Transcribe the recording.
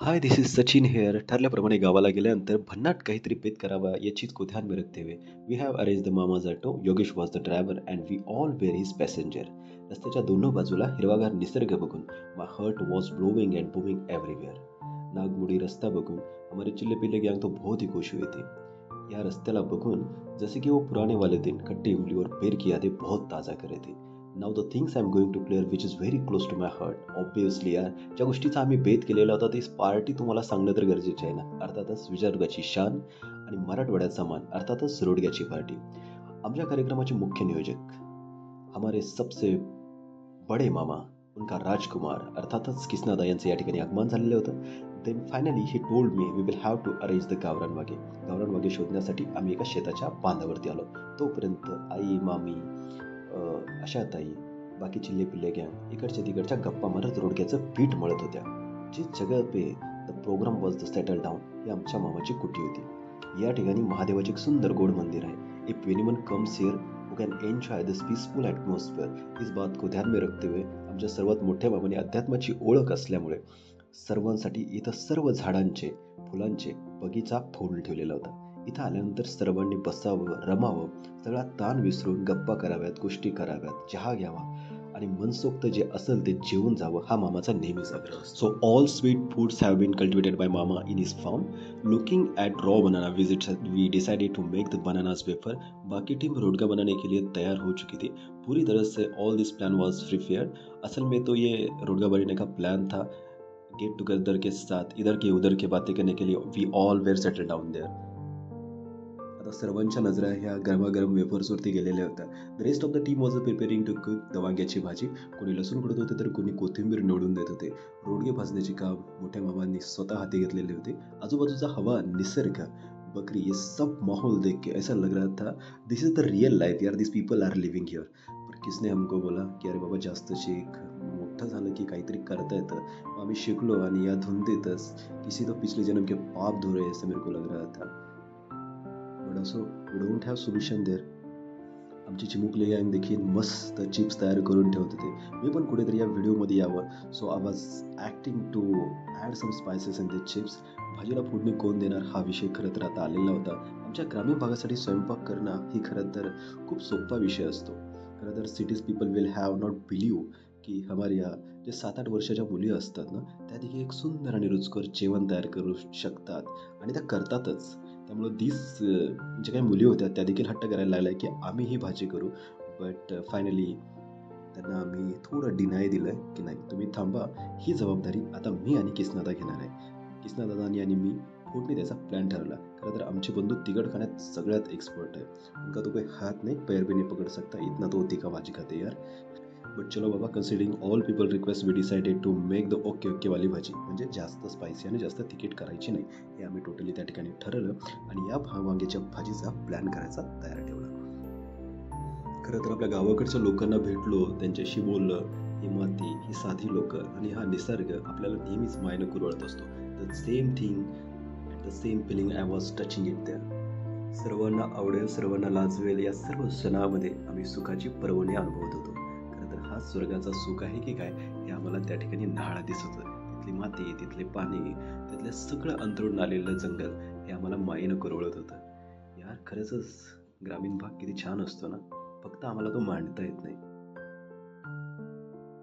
Hi this is Sachin here ठरल्याप्रमाणे गावाला गेल्यानंतर भन्नाट काहीतरी पेत करावा याचीच को ध्यान में रखते हुए we have arrange the mama auto Yogesh was the driver and we all were his passenger रस्त्याच्या दोनों बाजूला हिरवागार निसर्ग बघून my heart was blowing and booming everywhere नागमुडी रस्ता बघून हमारे चिल्ले पिल्ले गँग तो बहुत ही खुश हुए थे. या रस्त्याला बघून जसे की वो पुराने वाले दिन कट्टी उंगली और पेर की यादें बहुत ताज़ा करे थे. Now the things I am going to clear which is very close to my heart obviously यार ज्या गोष्टीचा आम्ही भेद केलेला होता ती पार्टी तुम्हाला सांगणं तर गरजेचे आहे ना. अर्थातच विजयदुर्गाची शान आणि मराठवाड्याचा मान अर्थातच रोडग्याची पार्टी. आमच्या कार्यक्रमाचे मुख्य नियोजक हमारे सबसे बडे मामा उनका राजकुमार अर्थातच किसनादा यांचं या ठिकाणी आगमन झालेलं होतं. Then finally he told me we will have to arrange the गावरान वागे गावरान वागे शोधण्यासाठी आम्ही एका शेताच्या बांधावरती आलो. तोपर्यंत आई मामी आशाताई बाकी चिल्ले पिल्ले गँग इकडच्या तिकडच्या गप्पा मारत रोडक्याचं पीठ मळत होत्या. जे सगळं पे the program was the settle down ही आमच्या मामाची कुटी होती. या ठिकाणी महादेवाचे एक सुंदर गोड मंदिर आहे. If anyone comes here who can enjoy this peaceful atmosphere इस बात को ध्यान में रखते हुए आमच्या सर्वात मोठ्या मामाने अध्यात्माची ओळख असल्यामुळे सर्वांसाठी इथं सर्व झाडांचे फुलांचे बगीचा फोडून ठेवलेला होता. इथं आल्यानंतर सर्वांनी बसावं, रमावं, सगळा ताण विसरून गप्पा कराव्यात, गोष्टी कराव्यात, चहा घ्यावा आणि मनसोक्त जे असेल ते जेवून जावं, हा मामाचा नेहमीच आग्रह so all sweet foods have been cultivated by mama in his farm looking at raw banana visits we decided to make the bananas wafer बाकी टीम रोडगा बनाने के लिए तैयार हो चुकी थी पूरी तरह से all this plan was prepared असल में तो ये रोडगा बनाने का प्लान था गेट टुगेदर के साथ इधर के उधर के बातें करने के लिए we all were settle down there आता सर्वांच्या नजरा ह्या गरमागरम वेफर्सवरती गेलेल्या होत्या. The rest of the team was preparing to cook the वांग्याची भाजी. कोणी लसूण कुडत होते तर कोणी कोथिंबीर निवडून देत होते. रोडगे भाजण्याचे काम मोठ्या मामांनी स्वतः हाती घेतलेले होते. आजूबाजूचा हवा निसर्ग. बकरी ये सब माहौल देख के ऐसा लग रहा था this is the real life यार this people are living here पर किसने हमको बोला की अरे बाबा जास्त शिक मोठं झालं की काहीतरी करता येतं. आम्ही शिकलो आणि या धुंदेतच किसी तो पिछले जन्म के पाप धुरे ऐसा मेरे को लग रहा था. बट असो डोंट सोल्युशन देर आमची चिमुकले गँग देखील मस्त चिप्स तयार करून ठेवत होते मी पण कुठेतरी या व्हिडिओमध्ये यावं. So I was acting to add some spices in the chips भाजीला फोडणी कोण देणार हा विषय खरं तर आता आलेला होता. आमच्या ग्रामीण भागासाठी स्वयंपाक करणं ही खरं तर खूप सोपा विषय असतो. खरं तर cities people will have not believe की हमारे या जे सात आठ वर्षाच्या मुली असतात ना त्या देखील एक सुंदर आणि रुचकर जेवण तयार करू शकतात. आणि त्या करतातच. त्यामुळं दीस जे काही मुली होत्या त्या देखील हट्ट करायला लागल्या की आम्ही ही भाजी करू. बट फायनली त्यांना आम्ही थोडं डिनाय दिलं आहे की नाही तुम्ही थांबा. ही जबाबदारी आता मी आणि किसनादा घेणार आहे. किसनादादानी आणि मी फोडणी द्यायचा प्लॅन ठरवला. खरं तर आमचे बंधू तिखट खाण्यात सगळ्यात एक्सपर्ट आहे. उनका तो काही हात नाही पैर भी पकड़ सकता. इतना तो तिखा भाजी खाते यार? बट चलो बाबा considering all people request we decided to make the okay okay वाली भाजी म्हणजे जास्त स्पायसी आणि जास्त तिकीट करायची नाही हे आम्ही टोटली त्या ठिकाणी ठरवलं आणि या वांग्याच्या भाजीचा प्लॅन करायचा तयार ठेवला. खरं तर आपल्या गावाकडच्या लोकांना भेटलो त्यांच्याशी बोललं ही माती ही साधी लोक आणि हा निसर्ग आपल्याला नेहमीच मायनं कुरवळत असतो. The same thing the same feeling I was touching it त्या सर्वांना आवडेल सर्वांना लाजवेल या सर्व सणामध्ये आम्ही सुखाची पर्वणी अनुभवत होतो. हा स्वर्गाचा सुख आहे की काय हे आम्हाला त्या ठिकाणी न्हाळा दिसत होतं. तिथली माती तिथले पाणी तिथलं सगळं अंतरून आलेलं जंगल हे आम्हाला मायेनं कुरवळत होतं. यार खरंच ग्रामीण भाग किती छान असतो ना? फक्त आम्हाला तो मांडता येत नाही.